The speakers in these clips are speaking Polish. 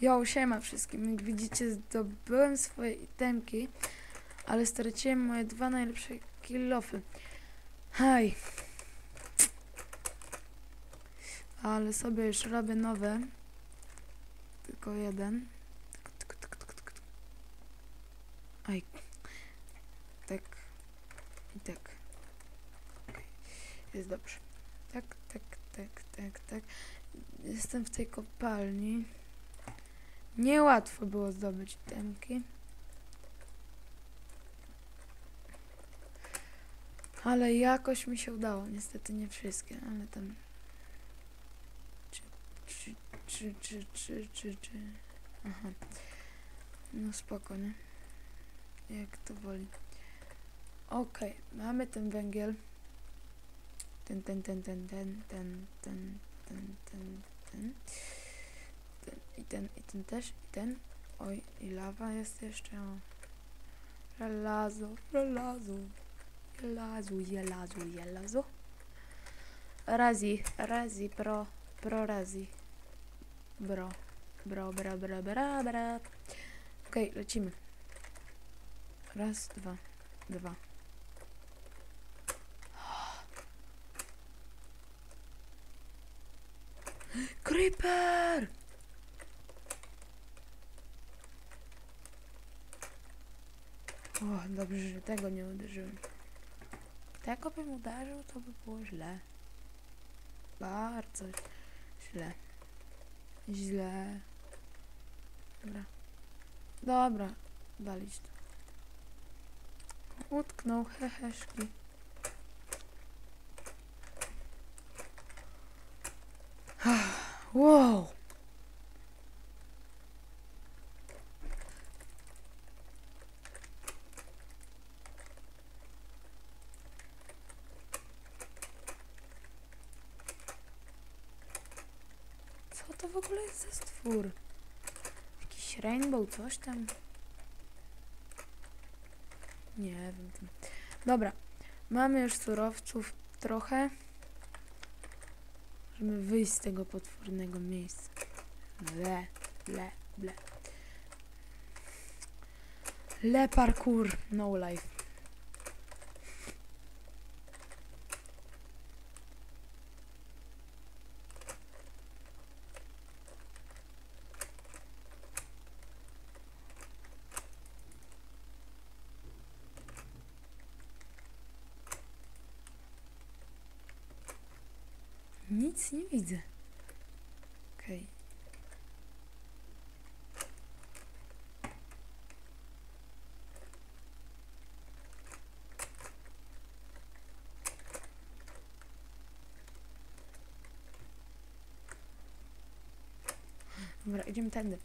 Jo, siema wszystkim. Jak widzicie, zdobyłem swoje itemki, ale straciłem moje dwa najlepsze kilofy. Haj. Ale sobie już robię nowe. Tylko jeden. Aj. Tak. I tak. Jest dobrze. Tak, tak, tak, tak, tak. Jestem w tej kopalni. Niełatwo było zdobyć temki. Ale jakoś mi się udało. Niestety nie wszystkie, ale tam... Czy, czy, czy, czy, czy, czy, czy... Aha. No spoko, nie? Jak to woli. Okej, mamy ten węgiel. Ten, ten, ten, ten, ten, ten, ten, ten, ten, ten. Ten, I ten, i ten też, i ten. Oj, i lawa jest jeszcze. Żelazo, żelazo. Jelazu, jelazu, jelazu. Razi, razi, pro, pro razi. Bro, bro, bro, bro, bro, bro. Okej, lecimy. Raz, dwa, dwa. Creeper! O, dobrze, że tego nie uderzyłem. Tego bym uderzył, to by było źle. Bardzo źle. Źle. Dobra. Dobra, walić to. Utknął, heheszki. Wow! Co to w ogóle stwór? Jakiś rainbow, coś tam? Nie wiem. Dobra, mamy już surowców trochę, żeby wyjść z tego potwornego miejsca. Le, le, le. Le parkour, no life. Nic nie widzę. Okej. Dobra, idziemy tędy.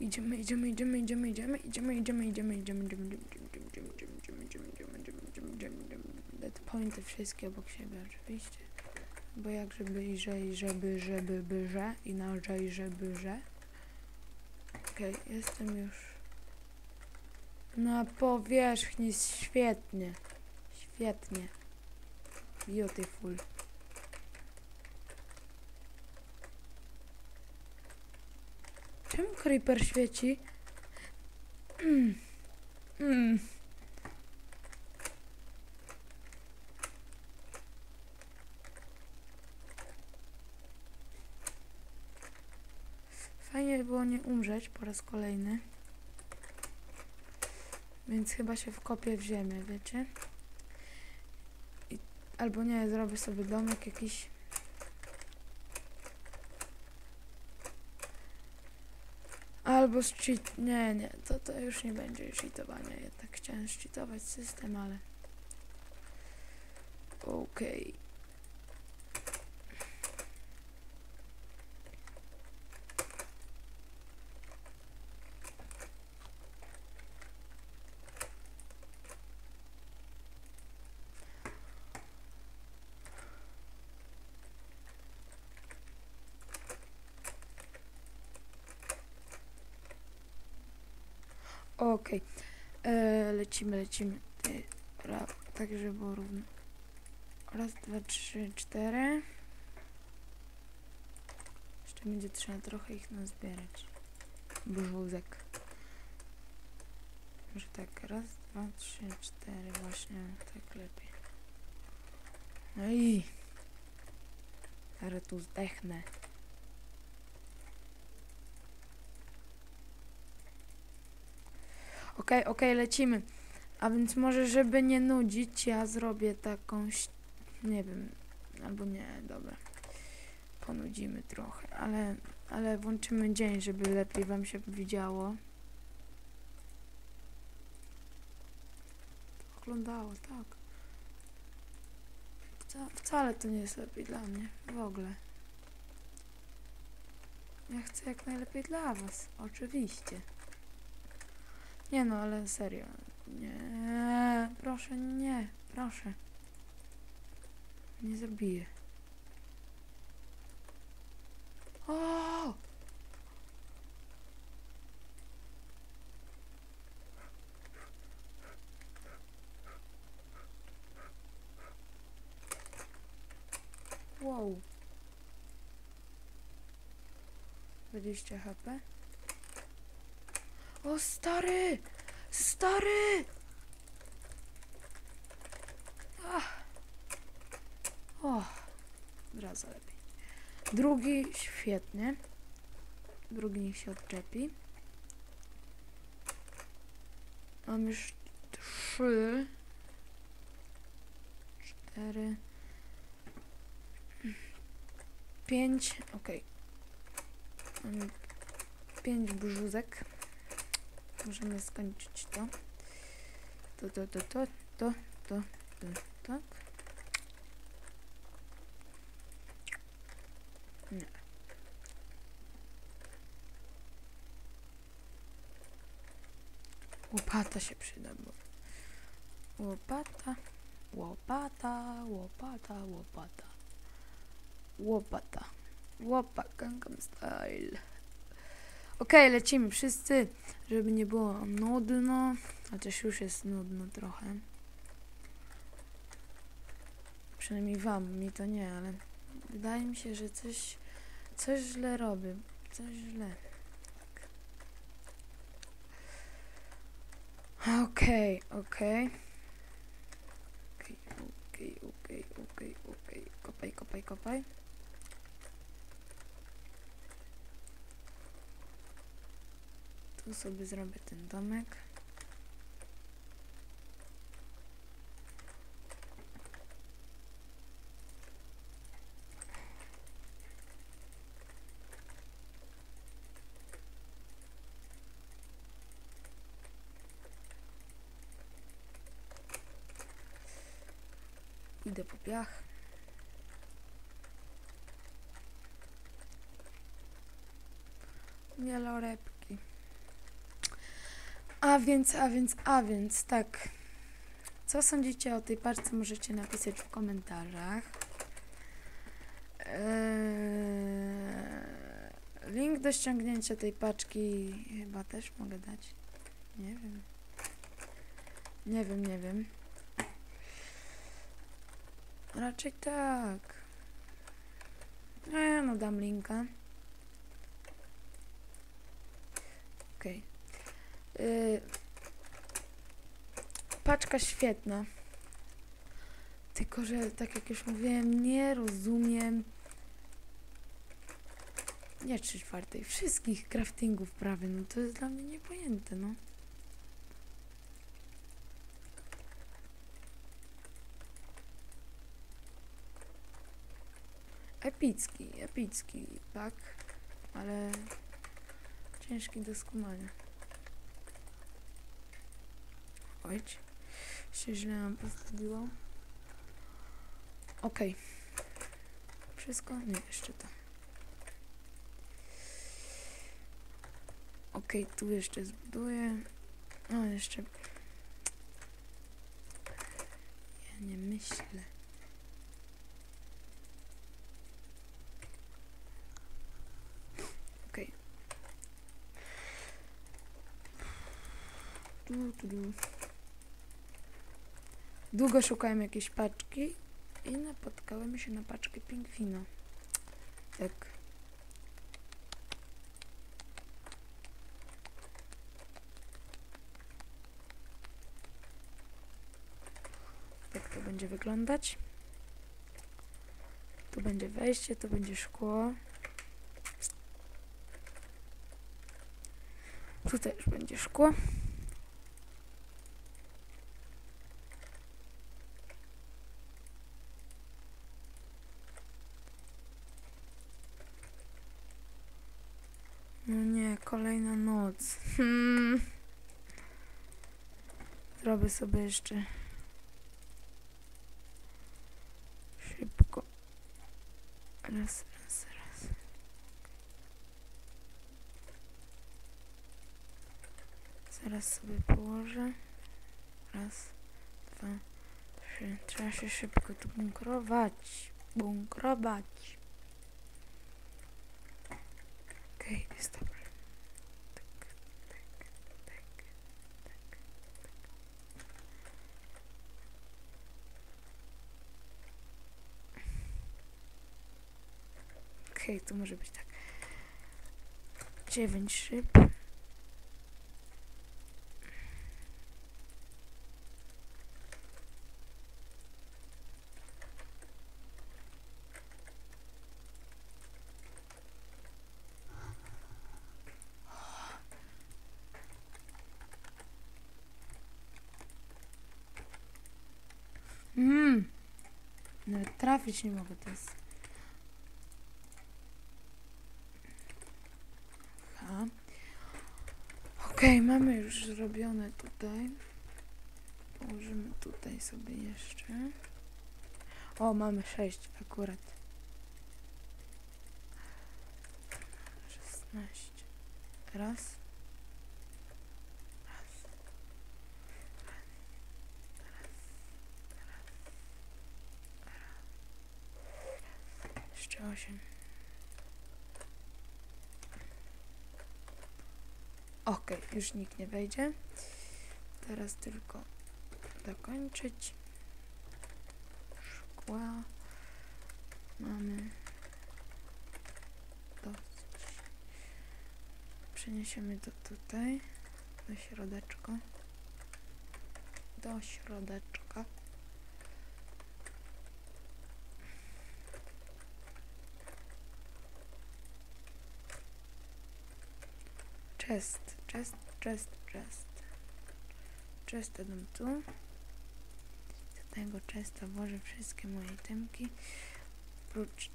Idziemy, idziemy, idziemy, idziemy, idziemy, idziemy, idziemy, idziemy, idziemy, idziemy, idziemy, idziemy, idziemy, idziemy, idziemy, idziemy, idziemy, idziemy, idziemy, idziemy. Te pointy wszystkie obok siebie oczywiście. Bo jak żeby i że i żeby, żeby, by, że inaczej, żeby, że. Okej, jestem już na powierzchni. Świetnie. Świetnie. Beautiful. Czemu creeper świeci? Mm. Mm. Fajnie by było nie umrzeć po raz kolejny. Więc chyba się wkopię w ziemię, wiecie? I, albo nie, zrobię sobie domek jakiś. Albo cheat... Nie, nie, to, to już nie będzie cheatowania. Jednak chciałem cheatować system, ale... Okej. Okej. E, Lecimy, lecimy. Ty, ra, tak, żeby było równo. Raz, dwa, trzy, cztery. Jeszcze będzie trzeba trochę ich nazbierać. Brzuszek. Może tak, raz, dwa, trzy, cztery, właśnie tak lepiej. No i... Zaraz tu zdechnę. Okej, okej, lecimy. A więc może, żeby nie nudzić, ja zrobię taką, nie wiem, albo nie, dobra. Ponudzimy trochę, ale, ale włączymy dzień, żeby lepiej wam się widziało. Oglądało, tak. Wca, wcale to nie jest lepiej dla mnie, w ogóle. Ja chcę jak najlepiej dla was, oczywiście. Nie no, ale serio. Nie, proszę, nie, proszę. Nie zabiję. O! Wow. 20 HP. O stary! Stary! Ach. O, raz lepiej. Drugi świetnie. Drugi niech się odczepi. Mam już trzy. Cztery. Pięć. Okej. Mam pięć brzuzek. Możemy skończyć to. To, to, to, to, to, to, to, tak. Nie. Łopata się przyda, bo... Łopata, łopata, łopata, łopata. Łopata. Łopa, Gangnam Style. Okej, lecimy wszyscy, żeby nie było nudno. Chociaż już jest nudno trochę. Przynajmniej wam, mi to nie, ale wydaje mi się, że coś, coś źle robię. Coś źle. Okej, okej. Okej, okej, okej, okej, okej. Kopaj, kopaj, kopaj. Tu sobie zrobię ten domek. Idę po piach. Wielorybki. A więc, a więc, a więc, tak. Co sądzicie o tej paczce możecie napisać w komentarzach. Eee, link do ściągnięcia tej paczki chyba też mogę dać. Nie wiem. Nie wiem, nie wiem. Raczej tak. Nie, no dam linka. Okej. Y, paczka świetna. Tylko, że tak jak już mówiłem, nie rozumiem nie trzy czwartej, wszystkich craftingów prawie, no to jest dla mnie niepojęte, no. Epicki, epicki, tak, ale ciężki do skumania. Ojcz, się źle nam postawiło. Okej. Wszystko? Nie, jeszcze to. Okej, tu jeszcze zbuduję. O, jeszcze... Ja nie myślę. Okej. Tu, tu, tu. Długo szukałem jakiejś paczki i napotkałem się na paczkę pingwina. Tak. Tak to będzie wyglądać. Tu będzie wejście, tu będzie szkło. Tu też będzie szkło. No nie, kolejna noc. Hmm. Zrobię sobie jeszcze szybko. Raz, raz, raz. Zaraz sobie położę. Raz, dwa, trzy. Trzeba się szybko tu bunkrować. Bunkrować. Okej, jest dobrze. Tak, tak, tak, tak, tak. Okej, to może być tak. Dziewięć szyb. Mmm. Nawet trafić nie mogę, to jest... Ok, mamy już zrobione tutaj. Położymy tutaj sobie jeszcze. O, mamy 6 akurat. 16. Raz. Jeszcze 8. Ok, już nikt nie wejdzie. Teraz tylko dokończyć. Szkła mamy dosyć. Przeniesiemy to tutaj, do środeczka. Do środeczka. chest chest, chest, chest. Chest dam tu. Do tego chesta włożę wszystkie moje itemki. Oprócz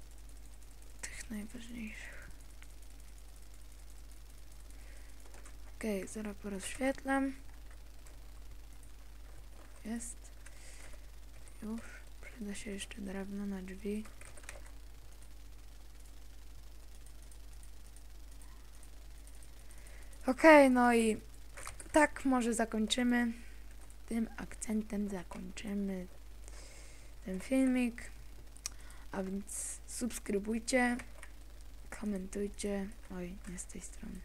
tych najważniejszych. Okej, okay, zaraz porozświetlam. Jest. Już. Przyda się jeszcze drewno na drzwi. Okej, no i tak może zakończymy. Tym akcentem zakończymy ten filmik. A więc subskrybujcie, komentujcie. Oj, nie z tej strony.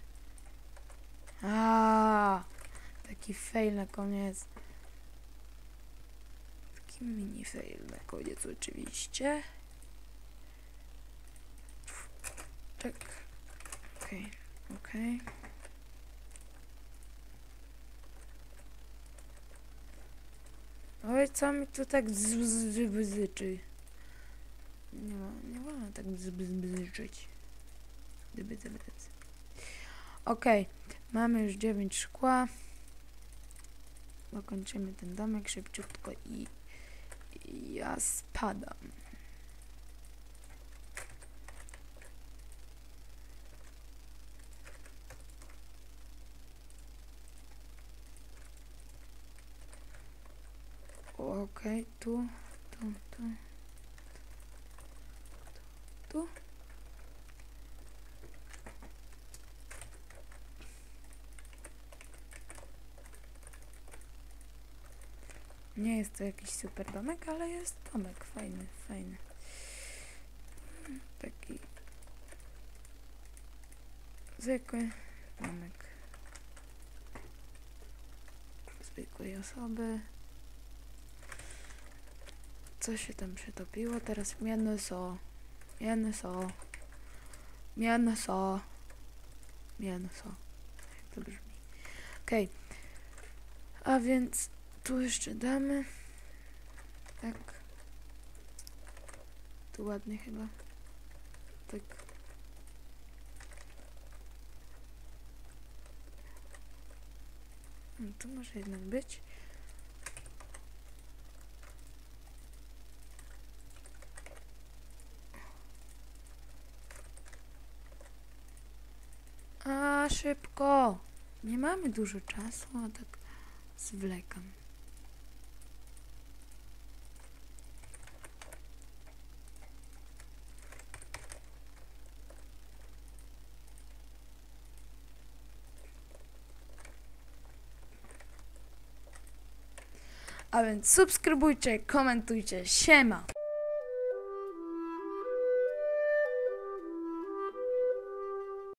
A, taki fail na koniec. Taki mini fail na koniec oczywiście. Tak. Okej, okay. okej. Okay. Oj, co mi tu tak bzyczy? Nie, nie wolno tak bzyczyć. Gdyby to Okej, mamy już 9 szkła. Dokończymy ten domek szybciutko i, i ja spadam. Okej, okay, tu, tu, tu, tu. Nie jest to jakiś super domek, ale jest domek fajny, fajny. Taki zwykły domek zwykłej osoby. Co się tam przetopiło? Teraz mięso. Mięso. Mięso. Mięso. Jak to brzmi? Okej. Okay. A więc tu jeszcze damy. Tak. Tu ładnie chyba. Tak. No, tu może jednak być. Szybko! Nie mamy dużo czasu, a tak zwlekam. A więc subskrybujcie, komentujcie. Siema!